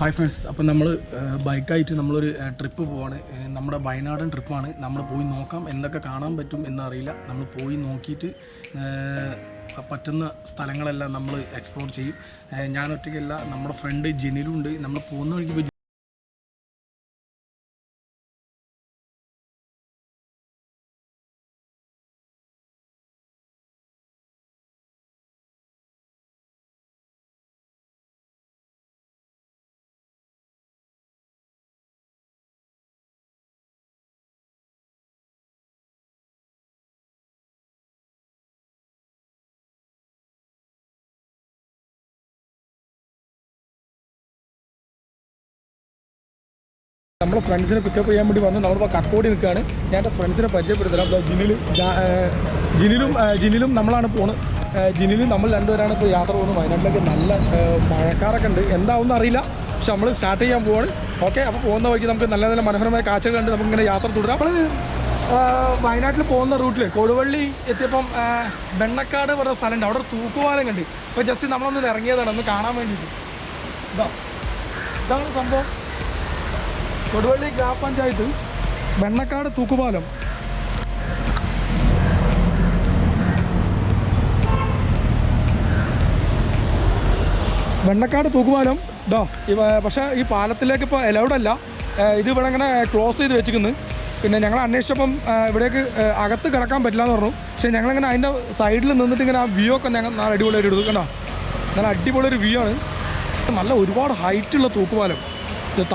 Hi friends അപ്പോൾ നമ്മൾ ബൈക്കായിട്ട് നമ്മളൊരു ട്രിപ്പ് പോവാണ്. നമ്മുടെ വയനാടൻ ട്രിപ്പാണ് നമ്മൾ പോയി നോക്കാം എന്തൊക്കെ കാണാൻ പറ്റും എന്നറിയില്ല. നമ്മൾ പോയി നോക്കിയിട്ട് പറ്റുന്ന സ്ഥലങ്ങളെല്ലാം നമ്മൾ എക്സ്പ്ലോർ ചെയ്യും. ഞാൻ ഒറ്റയ്ക്കല്ല നമ്മുടെ ഫ്രണ്ട് ജെനിലുണ്ട്. നമ്മൾ പോകുന്ന വഴിക്ക് നമ്മളെ ഫ്രണ്ട്സിനെ പിക്കപ്പ് ചെയ്യാൻ വേണ്ടി വന്ന്. നമ്മളിപ്പോൾ കക്കോടി നിൽക്കുകയാണ്. ഞാൻ എന്റെ ഫ്രണ്ട്സിനെ പരിചയപ്പെടുത്തരാം അപ്പോൾ ജിനിൽ ജിനിലും ജിനിലും നമ്മളാണ് പോണ് ജിനിലും നമ്മൾ രണ്ടുപേരാണ് ഇപ്പോൾ യാത്ര പോകുന്നത്. വയനാട്ടിലേക്ക് നല്ല മഴക്കാരൊക്കെ ഉണ്ട്. എന്താവുമെന്ന് അറിയില്ല. പക്ഷെ നമ്മൾ സ്റ്റാർട്ട് ചെയ്യാൻ പോവാണ്. ഓക്കെ അപ്പോൾ പോകുന്ന വഴിക്ക് നമുക്ക് നല്ല നല്ല മനോഹരമായ കാഴ്ചകൾ കണ്ട് നമുക്കിങ്ങനെ യാത്ര തുടരാം. നമ്മൾ വയനാട്ടിൽ പോകുന്ന റൂട്ടിൽ കൊടുവള്ളി എത്തിയപ്പം വെണ്ണക്കാട് പറഞ്ഞ സ്ഥലമുണ്ട്. അവിടെ ഒരു തൂക്കുപാലം കണ്ട്. അപ്പോൾ ജസ്റ്റ് നമ്മളൊന്ന് ഇറങ്ങിയതാണ്. ഒന്ന് കാണാൻ വേണ്ടിയിട്ട്. ഇതാ ഇതാണ് സംഭവം. കൊടുവള്ളി ഗ്രാമപഞ്ചായത്ത് വെണ്ണക്കാട് തൂക്കുപാലം. വെണ്ണക്കാട് തൂക്കുപാലം ഇതാ പക്ഷേ ഈ പാലത്തിലേക്ക് ഇപ്പോൾ അലൗഡ് അല്ല. ഇത് ഇവിടെ ഇങ്ങനെ ക്ലോസ് ചെയ്ത് വെച്ചിരിക്കുന്നു. പിന്നെ ഞങ്ങൾ അന്വേഷിച്ചപ്പം ഇവിടേക്ക് അകത്ത് കിടക്കാൻ പറ്റില്ല എന്ന് പറഞ്ഞു. പക്ഷേ ഞങ്ങളിങ്ങനെ അതിന്റെ സൈഡിൽ നിന്നിട്ട് ഇങ്ങനെ ആ വ്യൂ ഒക്കെ ഞങ്ങൾ നല്ല അടിപൊളിയായിട്ട് എടുക്കണ്ട കണ്ടോ? നല്ല അടിപൊളി ഒരു വ്യൂ ആണ്. നല്ല ഒരുപാട് ഹൈറ്റുള്ള തൂക്കുപാലം.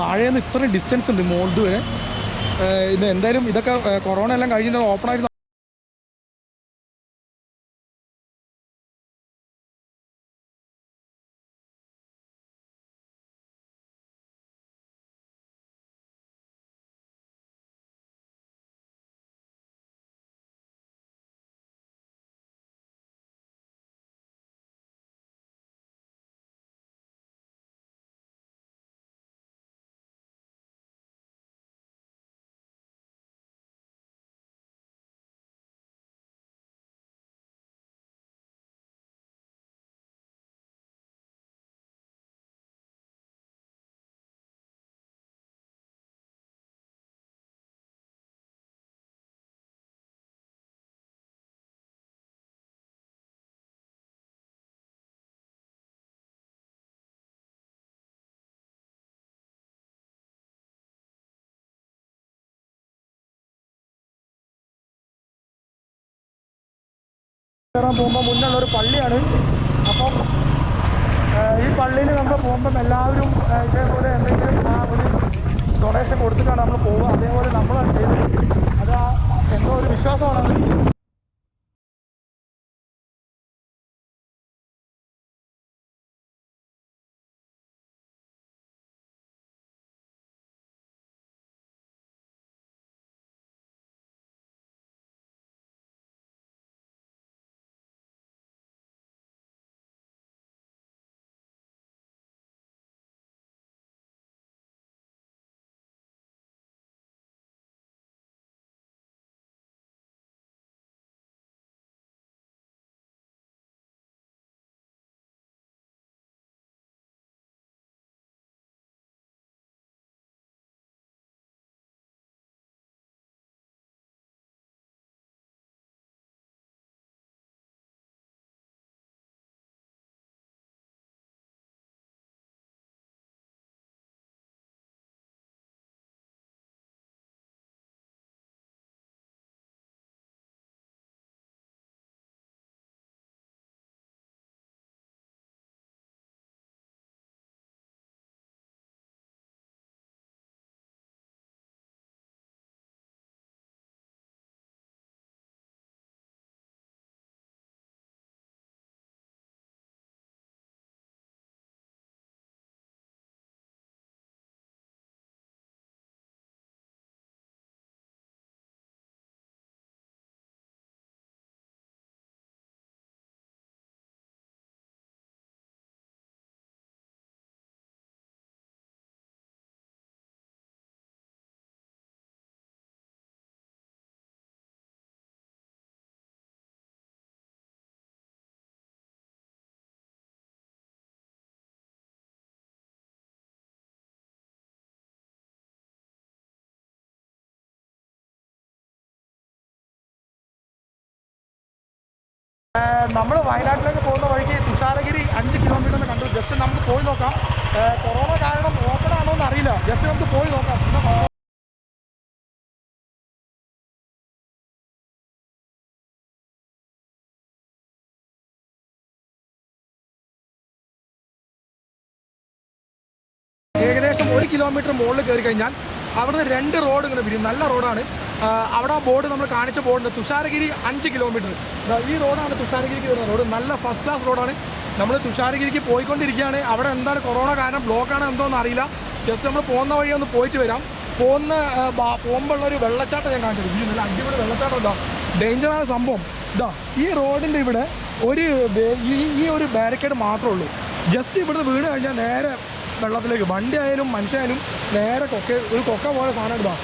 താഴേന്ന് ഇത്രയും ഡിസ്റ്റൻസ് ഉണ്ട്. മോൾഡ് വരെ. ഇത് എന്തായാലും ഇതൊക്കെ കൊറോണ എല്ലാം കഴിഞ്ഞിട്ട് ഓപ്പൺ ആയിട്ട് കയറാൻ പോകുമ്പോൾ മുന്നുള്ള ഒരു പള്ളിയാണ്. അപ്പം ഈ പള്ളിയിൽ നമ്മൾ പോകുമ്പം എല്ലാവരും ഇതേപോലെ എന്തെങ്കിലും ആ ഒരു ഡൊണേഷൻ കൊടുത്തിട്ടാണ് നമ്മൾ പോവുക. അതേപോലെ നമ്മൾ അത് ആ എന്തോ ഒരു വിശ്വാസമാണ് നമ്മൾ വയനാട്ടിലേക്ക് പോകുന്ന വഴിക്ക് തുഷാരഗിരി അഞ്ച് കിലോമീറ്റർ കണ്ടു. ജസ്റ്റ് നമുക്ക് പോയി നോക്കാം. കൊറോണ കാരണം ഓപ്പൺ ആണോ എന്ന് അറിയില്ല ജസ്റ്റ് നമുക്ക് പോയി നോക്കാം. ഏകദേശം ഒരു കിലോമീറ്റർ മുകളിൽ കയറി കഴിഞ്ഞാൽ അവിടുന്ന് രണ്ട് റോഡ് ഇങ്ങനെ പിരിയും. നല്ല റോഡാണ് അവിടെ ബോർഡ് നമ്മൾ കാണിച്ച ബോർഡിന്റെ തുഷാരഗിരി അഞ്ച് കിലോമീറ്റർ. ഈ റോഡാണ് തുഷാരഗിരിക്ക് വരുന്ന റോഡ് നല്ല ഫസ്റ്റ് ക്ലാസ് റോഡാണ്. നമ്മൾ തുഷാരഗിരിക്ക് പോയിക്കൊണ്ടിരിക്കുകയാണ്. അവിടെ എന്താണ് കൊറോണ കാരണം ബ്ലോക്കാണ് എന്തോന്ന് അറിയില്ല. ജസ്റ്റ് നമ്മൾ പോകുന്ന വഴി ഒന്ന് പോയിട്ട് വരാം. പോകുന്ന പോകുമ്പോഴുള്ള ഒരു വെള്ളച്ചാട്ടം ഞാൻ കാണിച്ചത് ഈ നല്ല അടിപൊളി വെള്ളച്ചാട്ടം ഇതാ ഡേഞ്ചറാണ് സംഭവം. ഇതാ ഈ റോഡിന്റെ ഇവിടെ ഒരു ഈ ഈ ഒരു ബാരിക്കേഡ് മാത്രമേ ഉള്ളൂ. ജസ്റ്റ് ഇവിടുന്ന് വീട് കഴിഞ്ഞാൽ നേരെ വെള്ളത്തിലേക്ക്. വണ്ടി ആയാലും മനുഷ്യനായാലും നേരെ കൊക്ക ഒരു കൊക്ക പോലെ സാധനം ഇതാ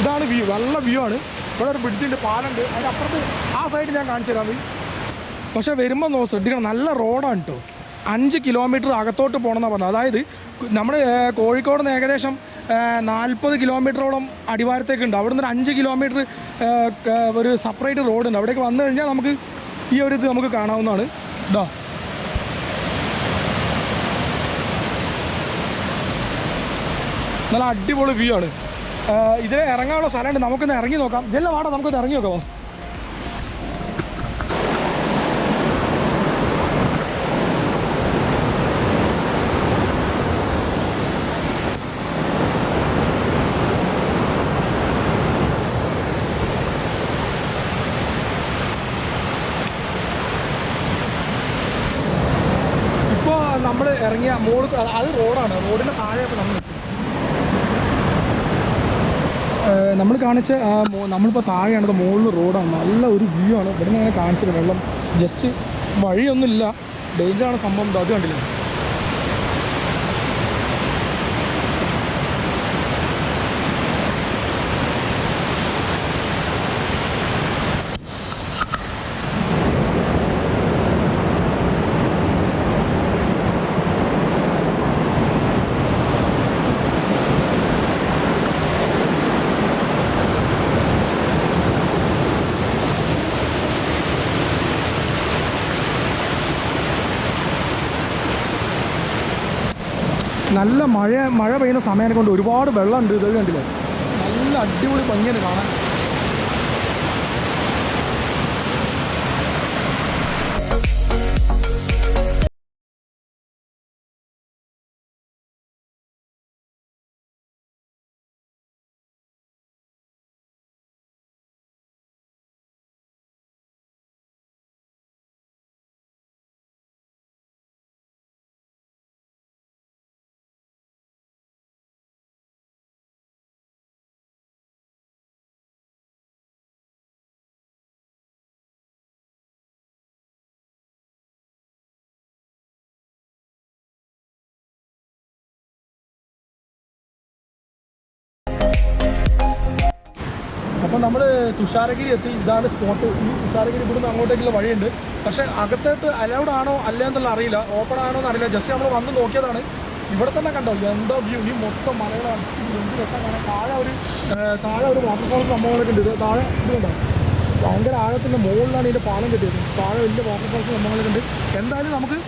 ഇതാണ് വ്യൂ നല്ല വ്യൂ ആണ്. ഇവിടെ ഒരു ബ്രിഡ്ജുണ്ട് പാലുണ്ട് അതിന്റെ അപ്പുറത്ത് ആ സൈഡ് ഞാൻ കാണിച്ചു തരാം. പക്ഷെ വരുമ്പോൾ നോ ശ്രദ്ധിക്കണം നല്ല റോഡാണ് കേട്ടോ അഞ്ച് കിലോമീറ്റർ അകത്തോട്ട് പോകണമെന്നാണ് പറഞ്ഞത്. അതായത് നമ്മുടെ കോഴിക്കോട് നിന്ന് ഏകദേശം നാൽപ്പത് കിലോമീറ്ററോളം അടിവാരത്തേക്ക് ഉണ്ട് അവിടെ നിന്ന് അഞ്ച് കിലോമീറ്റർ ഒരു സെപ്പറേറ്റ് റോഡുണ്ട് അവിടേക്ക് വന്നു കഴിഞ്ഞാൽ നമുക്ക് ഈ ഒരു ഇത് നമുക്ക് കാണാവുന്നതാണ്. ഇതാ നല്ല അടിപൊളി വ്യൂ ആണ്. ഇതിൽ ഇറങ്ങാനുള്ള സ്ഥലമുണ്ട്. നമുക്കൊന്ന് ഇറങ്ങി നോക്കാം. ഇതെല്ലാം വാടാ നമുക്കൊന്ന് ഇറങ്ങി നോക്കാം. ഇപ്പോൾ നമ്മൾ ഇറങ്ങിയ മോൾ അത് കാണിച്ച നമ്മളിപ്പോൾ താഴെയാണത് മുകളിൽ റോഡാണ്. നല്ല ഒരു വ്യൂ ആണ്. ഇവിടെ നിന്ന് കാണിച്ചത് വെള്ളം. ജസ്റ്റ് വഴിയൊന്നുമില്ല. ഡേഞ്ചറാണ് സംഭവം. അത് കണ്ടില്ല? നല്ല മഴ മഴ പെയ്യുന്ന സമയം കൊണ്ട് ഒരുപാട് വെള്ളമുണ്ട് ഇത് കണ്ടില്ലേ? നല്ല അടിപൊളി ഭംഗിയാണ് കാണാൻ. അപ്പോൾ നമ്മൾ തുഷാരഗിരി എത്തി ഇതാണ് സ്പോട്ട് ഈ തുഷാരഗിരി ഇവിടുന്ന് അങ്ങോട്ടേക്കുള്ള വഴിയുണ്ട്. പക്ഷേ അകത്തോട്ട് അലൗഡ് ആണോ അല്ല എന്നുള്ള അറിയില്ല. ഓപ്പൺ ആണോ എന്നറിയില്ല. ജസ്റ്റ് നമ്മൾ വന്ന് നോക്കിയതാണ്. ഇവിടെ തന്നെ കണ്ടോ? എന്തോ വ്യൂ ഈ മൊത്തം മലകളാണ്. എന്ത് കാണാൻ താഴെ ഒരു താഴെ ഒരു വാട്ടർഫോൾ സംഭവങ്ങളൊക്കെ ഉണ്ട്. താഴെ ഇത് കണ്ടോ? ഭയങ്കര ആഴത്തിന്റെ മുകളിലാണ് ഇതിന്റെ പാലം കെട്ടിയത്. താഴെ വലിയ വാട്ടർഫോൾസ് സംഭവങ്ങളൊക്കെ ഉണ്ട്. എന്തായാലും നമുക്ക്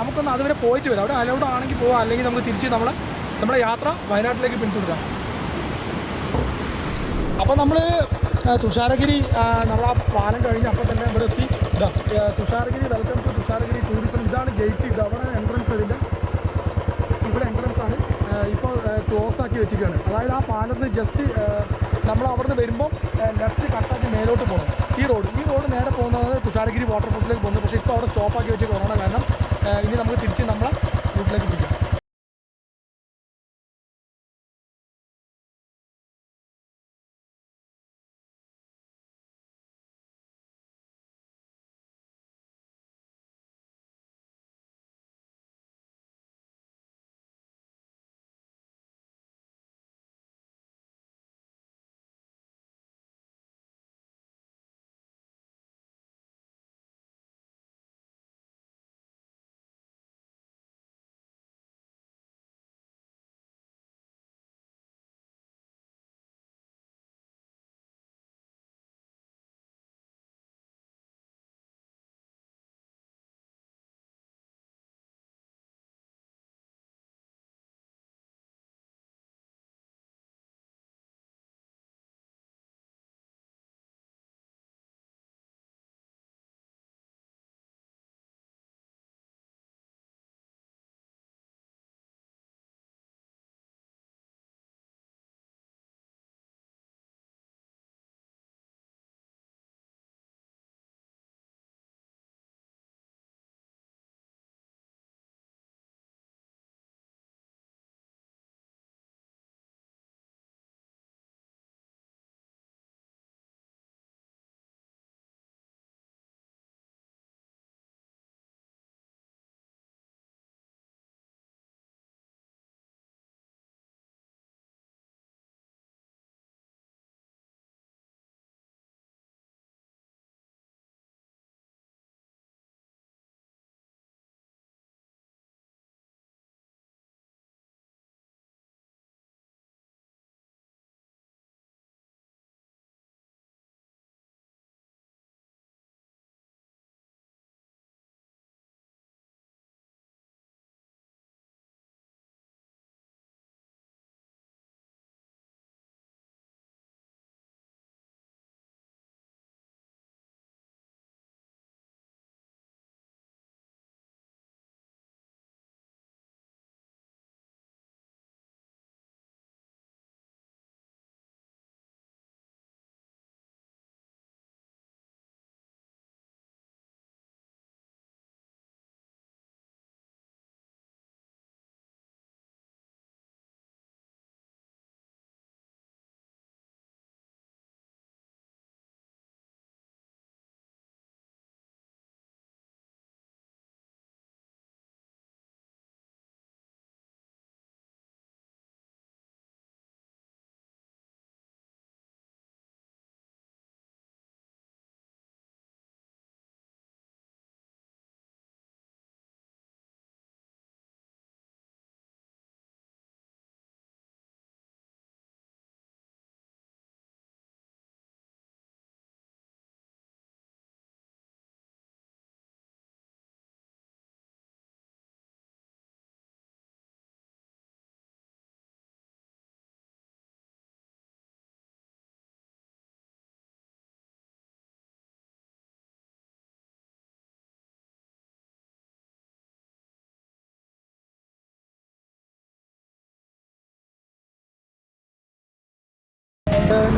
നമുക്കൊന്ന് അതുവരെ പോയിട്ട് വരാം. അവിടെ അലൗഡ് ആണെങ്കിൽ പോവാം. അല്ലെങ്കിൽ നമുക്ക് തിരിച്ച് നമ്മളെ നമ്മുടെ യാത്ര വയനാട്ടിലേക്ക് പിന്തുടരാം. അപ്പോൾ നമ്മൾ തുഷാരഗിരി നമ്മൾ ആ പാലം കഴിഞ്ഞ് അപ്പോൾ തന്നെ ഇവിടെ എത്തി. Thusharagiri welcome to Thusharagiri tourism ഇതാണ് ഗേറ്റ് ഇത് അവിടെ എൻട്രൻസ് ഇതിന്റെ ഇവിടെ എൻട്രൻസ് ആണ്. ഇപ്പോൾ ക്ലോസ് ആക്കി വെച്ചിരിക്കുകയാണ്. അതായത് ആ പാലത്ത് ജസ്റ്റ് നമ്മൾ അവിടെ നിന്ന് വരുമ്പോൾ ലെഫ്റ്റ് കട്ടാക്കി മേലോട്ട് പോകണം. ഈ റോഡ് ഈ റോഡ് നേരെ പോകുന്നത് തുഷാരഗിരി വാട്ടർഫോൾസിലേക്ക് പോകുന്നത്. പക്ഷേ ഇപ്പോൾ അവിടെ സ്റ്റോപ്പാക്കി വെച്ച് കൊറോണ കാരണം ഇനി നമുക്ക് തിരിച്ച് നമ്മളെ വീട്ടിലേക്ക് പിടിക്കാം.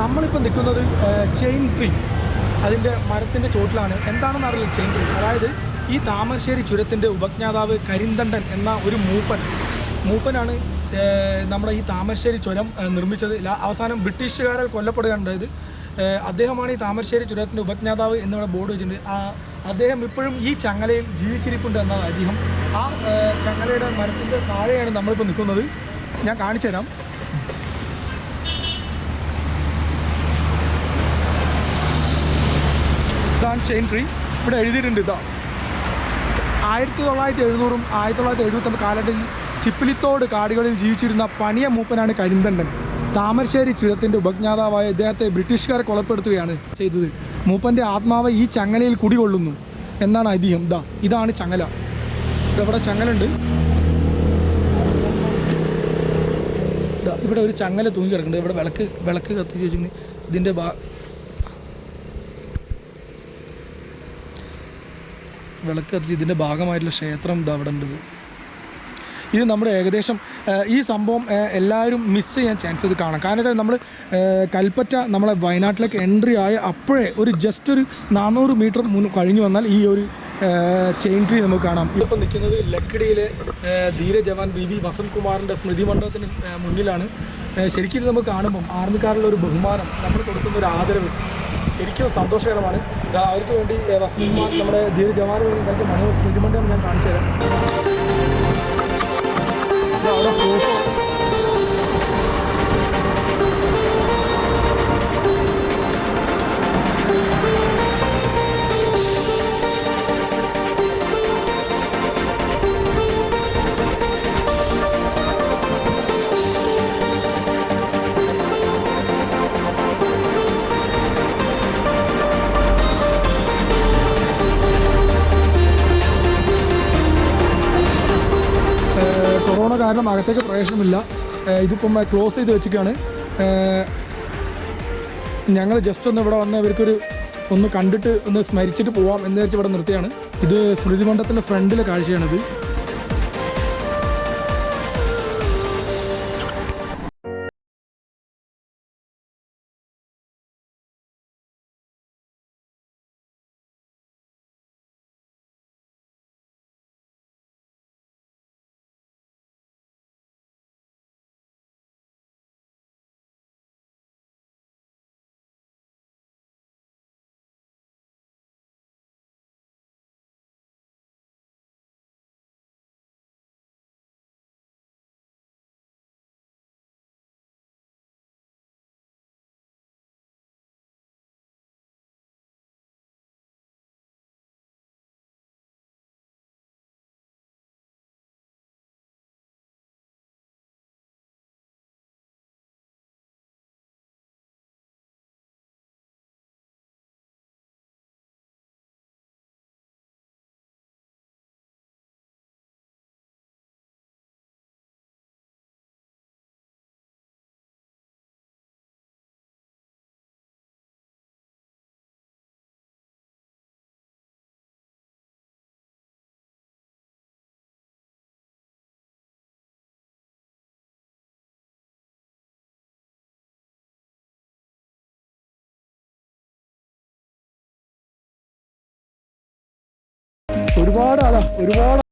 നമ്മളിപ്പോൾ നിൽക്കുന്നത് ചെയിൻ ട്രീ. അതിന്റെ മരത്തിന്റെ ചോട്ടിലാണ്. എന്താണെന്ന് അറിയില്ല ചെയിൻ ട്രീ. അതായത് ഈ താമരശ്ശേരി ചുരത്തിന്റെ ഉപജ്ഞാതാവ് കരിന്തണ്ടൻ എന്ന ഒരു മൂപ്പൻ. മൂപ്പനാണ് നമ്മുടെ ഈ താമരശ്ശേരി ചുരം നിർമ്മിച്ചത്. അവസാനം ബ്രിട്ടീഷുകാരാൽ കൊല്ലപ്പെടുകയുണ്ടായത് അദ്ദേഹമാണ് ഈ താമരശ്ശേരി ചുരത്തിന്റെ ഉപജ്ഞാതാവ് എന്നിവിടെ ബോർഡ് വെച്ചിട്ടുണ്ട്. അദ്ദേഹം ഇപ്പോഴും ഈ ചങ്ങലയിൽ ജീവിച്ചിരിപ്പുണ്ട് എന്നാണ് ഐതിഹ്യം ആ ചങ്ങലയുടെ മരത്തിന്റെ താഴെയാണ് നമ്മളിപ്പോൾ നിൽക്കുന്നത്. ഞാൻ കാണിച്ചു തരാം ഇതാണ് ചെയിൻ ട്രീ ഇവിടെ എഴുതിയിട്ടുണ്ട് ഇതാ. ആയിരത്തി തൊള്ളായിരത്തി എഴുന്നൂറും ആയിരത്തി തൊള്ളായിരത്തി എഴുപത്തൊമ്പത് കാലഘട്ടത്തിൽ ചിപ്പിലിത്തോട് കാടുകളിൽ ജീവിച്ചിരുന്ന പണിയ മൂപ്പനാണ് കരിന്തണ്ടൻ. താമരശ്ശേരി ചുരത്തിന്റെ ഉപജ്ഞാതാവായ ഇദ്ദേഹത്തെ ബ്രിട്ടീഷുകാർ കൊലപ്പെടുത്തുകയാണ് ചെയ്തത്. മൂപ്പന്റെ ആത്മാവ് ഈ ചങ്ങലയിൽ കുടികൊള്ളുന്നു എന്നാണ് ഐതിഹ്യം. ദാ ഇതാണ് ചങ്ങല. ഇതവിടെ ചങ്ങലുണ്ട്. ഇവിടെ ഒരു ചങ്ങല തൂങ്ങി കിടക്കുന്നുണ്ട്. ഇവിടെ വിളക്ക് വിളക്ക് കത്തിച്ച് വെച്ചിട്ടുണ്ട് ഇതിന്റെ വിളക്ക് കത്തിച്ച് ഇതിന്റെ ഭാഗമായിട്ടുള്ള ക്ഷേത്രം ഇത് അവിടെ ഉണ്ട്. ഇത് നമ്മുടെ ഏകദേശം ഈ സംഭവം എല്ലാവരും മിസ് ചെയ്യാൻ ചാൻസ് ഇത് കാണാം. കാരണം വെച്ചാൽ നമ്മൾ കൽപ്പറ്റ നമ്മളെ വയനാട്ടിലേക്ക് എൻട്രി ആയ അപ്പോഴേ ഒരു ജസ്റ്റ് ഒരു നാനൂറ് മീറ്റർ മുൻ കഴിഞ്ഞു വന്നാൽ ഈ ഒരു ചെയിൻ ട്രീ നമുക്ക് കാണാം. ഇപ്പോൾ നിൽക്കുന്നത് ലക്കിടിയിലെ ധീര ജവാൻ ബി വി വസന്ത് കുമാറിന്റെ സ്മൃതി മണ്ഡപത്തിന് മുന്നിലാണ്. ശരിക്കും ഇത് നമുക്ക് കാണുമ്പം ആർമിക്കാരുടെ ഒരു ബഹുമാനം നമ്മൾ കൊടുക്കുന്ന ഒരു ആദരവ് ശരിക്കും സന്തോഷകരമാണ്. അവർക്ക് വേണ്ടി കുമാർ നമ്മുടെ ധീര ജവാന് വേണ്ടി ഉണ്ടാക്കിയ മനോഹർ സ്മൃതി ഞാൻ കാണിച്ചു തരാം അവിടെ കാരണം അകത്തേക്ക് പ്രവേശനമില്ല. ഇതിപ്പം ക്ലോസ് ചെയ്ത് വെച്ചിട്ടാണ് ഞങ്ങൾ ജസ്റ്റ് ഒന്ന് ഇവിടെ വന്ന് ഇവർക്കൊരു ഒന്ന് കണ്ടിട്ട് ഒന്ന് സ്മരിച്ചിട്ട് പോവാം എന്ന് വെച്ച് ഇവിടെ നിർത്തിയാണ്. ഇത് സ്മൃതി മണ്ഡലത്തിന്റെ ഫ്രണ്ടിലെ കാഴ്ചയാണിത്. ഒരുപാട് അതാ ഒരുപാട്.